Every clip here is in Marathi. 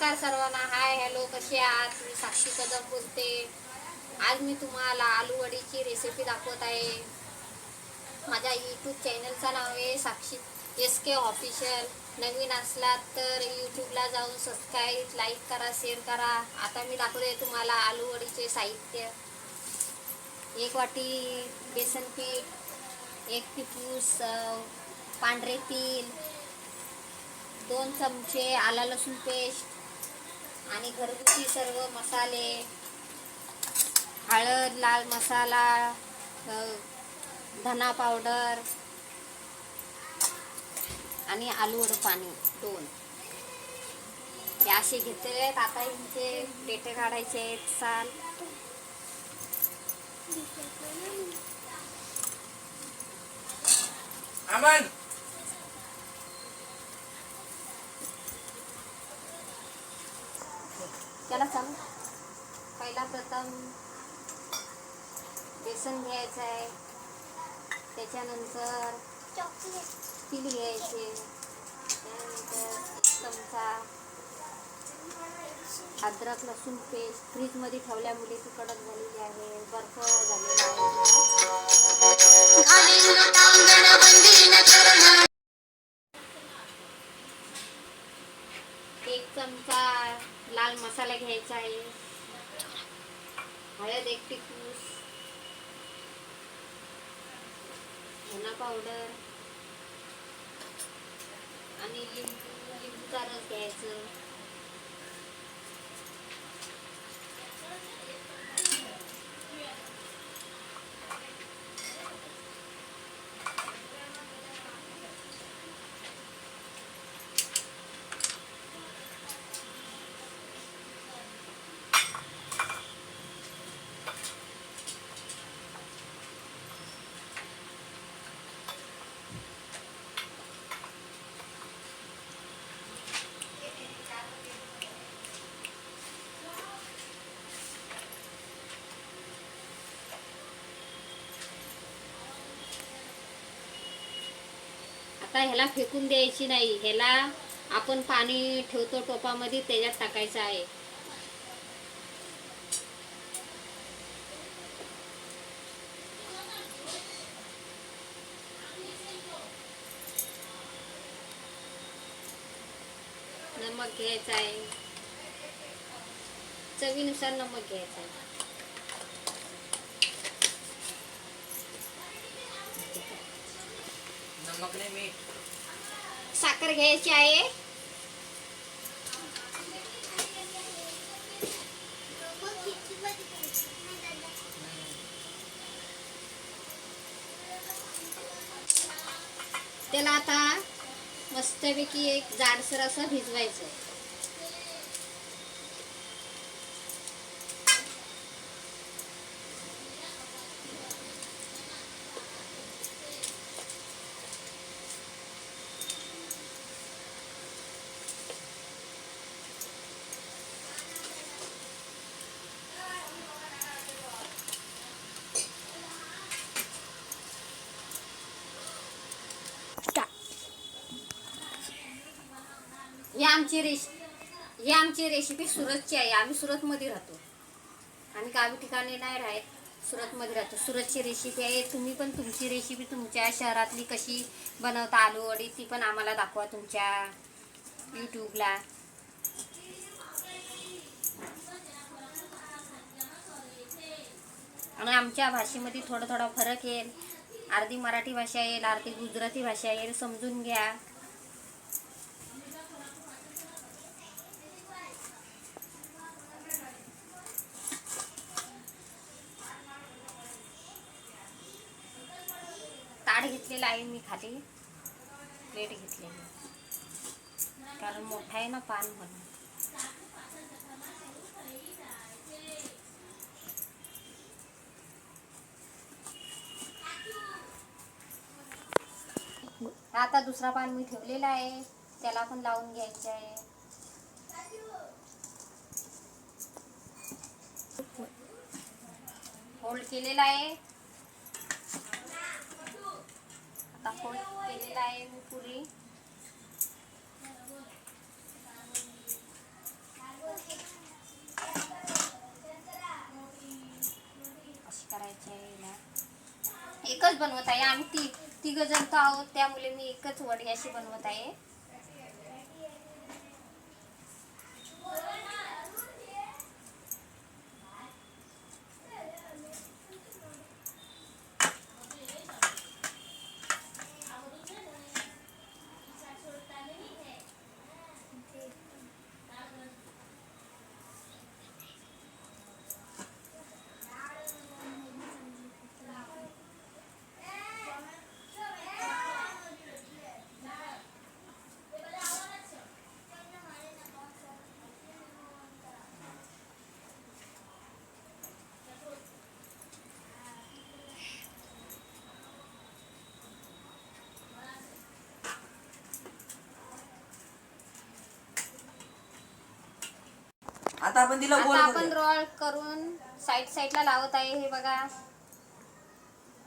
नमस्कार सर्वांना. हाय हॅलो कसे आहात? मी साक्षी कदम बोलते. आज मी तुम्हाला आलूवडीची रेसिपी दाखवत आहे. माझ्या यूट्यूब चॅनलचं नाव आहे साक्षी एस के ऑफिशियल नवीन असलात तर यूट्यूबला जाऊन सबस्क्राईब लाईक करा शेअर करा. आता मी दाखवते तुम्हाला आलूवडीचे साहित्य. एक वाटी बेसन पीठ एक टिपूस पांढरे तीळ दोन चमचे आला लसूण पेस्ट आणि घरगुती सर्व मसाले हळद लाल मसाला धना पावडर आणि आलूवड पाणी दोन. हे असे घेतलेले आहेत. आता यांचे पेटे काढायचे आहेत. साल. अमन! त्याला सांग. पहिला प्रथम बेसन घ्यायचं आहे. त्याच्यानंतर तिल घ्यायचे. त्यानंतर एक चमचा अद्रक लसूण पेस्ट. फ्रीजमध्ये ठेवल्यामुळे ती कडक झालेली आहे. बर्फ झालेला आहे. एक चमचा लाल मसाला घ्यायचा आहे. हळद एक टिपूस धना पावडर. आणि लिंबू लिंबूचा रस घ्यायचं. आता ह्याला फेकून द्यायची नाही. ह्याला आपण पाणी ठेवतो टोपामध्ये त्याच्यात टाकायचं आहे. नमक घ्यायचं आहे. चवीनुसार नमक घ्यायचं आहे. नमक नाही मीठ. साखर घ्यायची आहे. त्याला आता मस्तपैकी एक जाडसर असं भिजवायचं आमची रेसिपी ही आमची रेसिपी सुरतची आहे. आम्ही सुरतमध्ये राहतो. आम्ही गावी ठिकाणी नाही राहत. सुरतमध्ये राहतो. सुरतची रेसिपी आहे. तुम्ही पण तुमची रेसिपी तुमच्या शहरातली कशी बनवता? आलू वडी ती पण आम्हाला दाखवा तुमच्या यूट्यूबला आणि आमच्या भाषेमध्ये थोडा थोडा फरक येईल. अर्धी मराठी भाषा येईल अर्धी गुजराती भाषा येईल. समजून घ्या. ताट आहे मी खाली. प्लेट घेतलेली कारण मोठा आहे ना पान म्हणून. आता दुसरा पान मी ठेवलेला आहे. त्याला पण लावून घ्यायचं आहे. होल्ड केलेला आहे. आत्ता केलेला आहे मी पुरी. अशी करायची आहे ना. एकच बनवत आहे. आम्ही ती तिघ जण आहोत. त्यामुळे मी एकच वडी अशी बनवत आहे. आता आपण तिला गोल आता आपण करूया. रोल करून साईड साईडला लावत आहे हे बघा.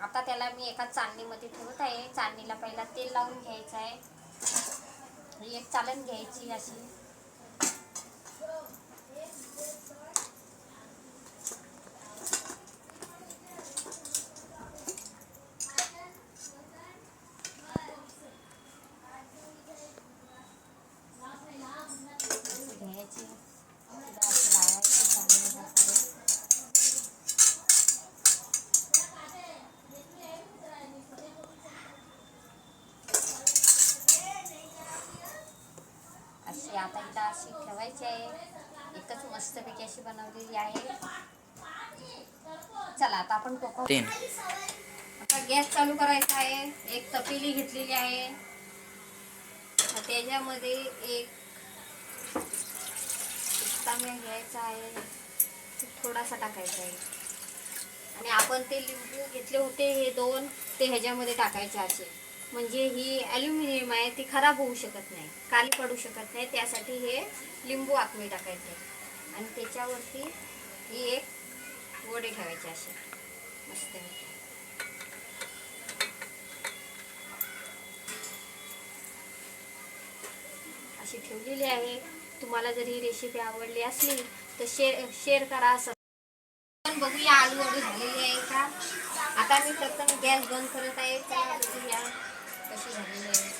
आता त्याला मी एका चाळणीमध्ये ठेवत आहे. चाळणीला पहिला तेल लावून घ्यायचं आहे. ही एक चालण घ्यायची अशी घ्यायची तिला अशी लावायची चाळणीला पुढे. अशी आता हिला अशी ठेवायची आहे. एकच मस्तपैकी अशी बनवलेली आहे. चला आता आपण तीन. आता गॅस चालू करायचा आहे. एक तपेली घेतलेली आहे. त्याच्यामध्ये एक तांब्या घ्यायचा आहे. थोडासा टाकायचा आहे. आणि आपण ते लिंबू घेतले होते हे दोन ते ह्याच्यामध्ये टाकायचे असे. म्हणजे ही ॲल्युमिनियम आहे ती खराब होऊ शकत नाही काली पडू शकत नाही त्यासाठी हे लिंबू आखमी टाकायचे. आणि त्याच्यावरती ही एक वडे ठेवायचे असे. मस्त अशी ठेवलेली आहे. तुम्हाला जर ही रेसिपी आवडली असली तर शेअर शेअर करा. पण बघूया आलू वडी झालेली आहे का? आता मी प्रथम गॅस बंद करत आहे. चला कशी झालेली आहे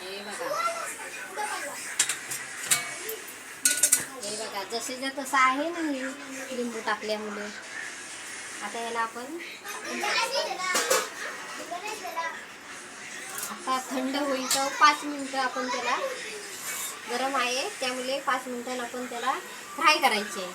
हे बघा हे बघा तसं आहे ना हे लिंबू टाकल्यामुळे आता याला आपण आता थंड होईल तर पाच मिनिटं आपण त्याला गरम आहे त्यामुळे पाच मिनिटांनी आपण त्याला फ्राय करायचे.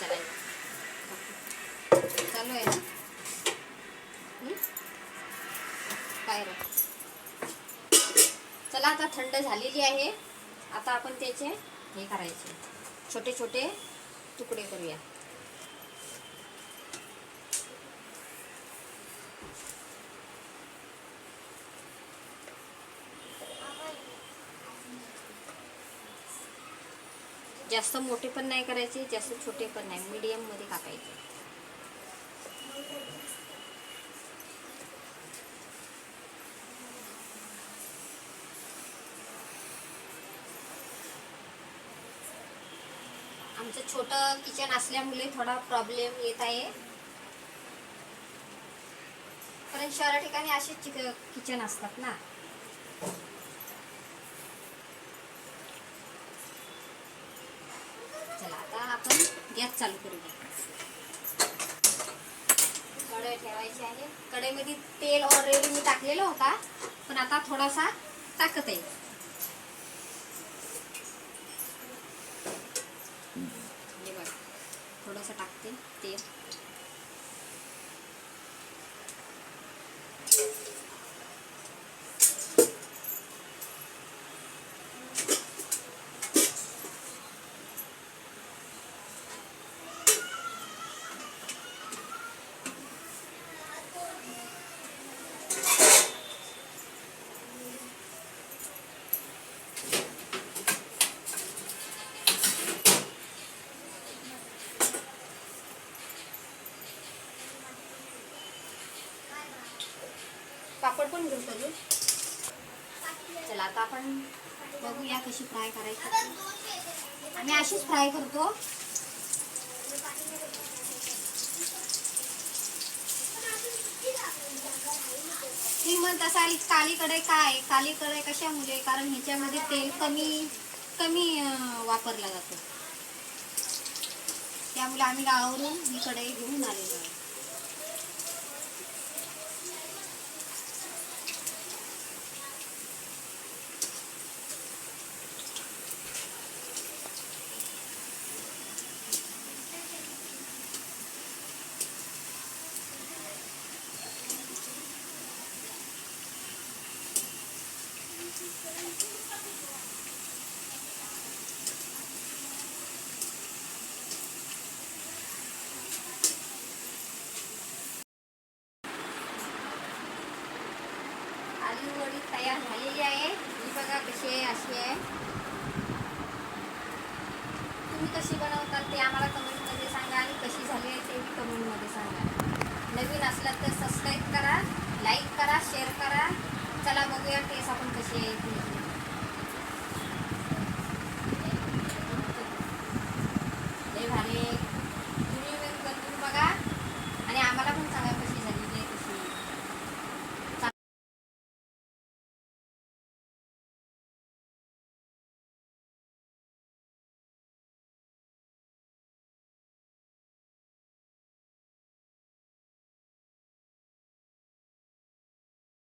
चालेल. चालू आहे ना? काय चला आता थंड झालेली आहे. आता आपण त्याचे हे करायचे. छोटे छोटे तुकडे करूया. जास्त मोठे पण नाही करायचे जास्त छोटे पण नाही मीडियममध्ये कापायचे आमचं छोटं किचन असल्यामुळे थोडा प्रॉब्लेम येत आहे. कारण शहरा ठिकाणी असेच किचन असतात ना चला आता आपण गॅस चालू करूया कढई ठेवायची आहे. कढईमध्ये तेल ऑलरेडी मी टाकलेलं होता पण आता थोडासा टाकत आहे. हे थोडंसं टाकते तेल. पण घेऊ कधी चला आता आपण बघूया कशी फ्राय करायची. आम्ही अशीच फ्राय करतो. ती म्हणत असाल कालीकडे काय? काली कशामुळे कारण ह्याच्यामध्ये तेल कमी कमी वापरला जातो. त्यामुळे आम्ही गावावरून ही कढई घेऊन आलेलो आहे. आलू वडी तयार झालेली आहे. ही बघा कशी आहे अशी आहे. तुम्ही कशी बनवतात ते आम्हाला कमेंटमध्ये सांगा आणि कशी झाली आहे ते कमेंटमध्ये सांगा. नवीन असलात तर सबस्क्राईब करा लाईक करा शेअर करा. चला बघूया टेस्ट आपण कशी आहे ती.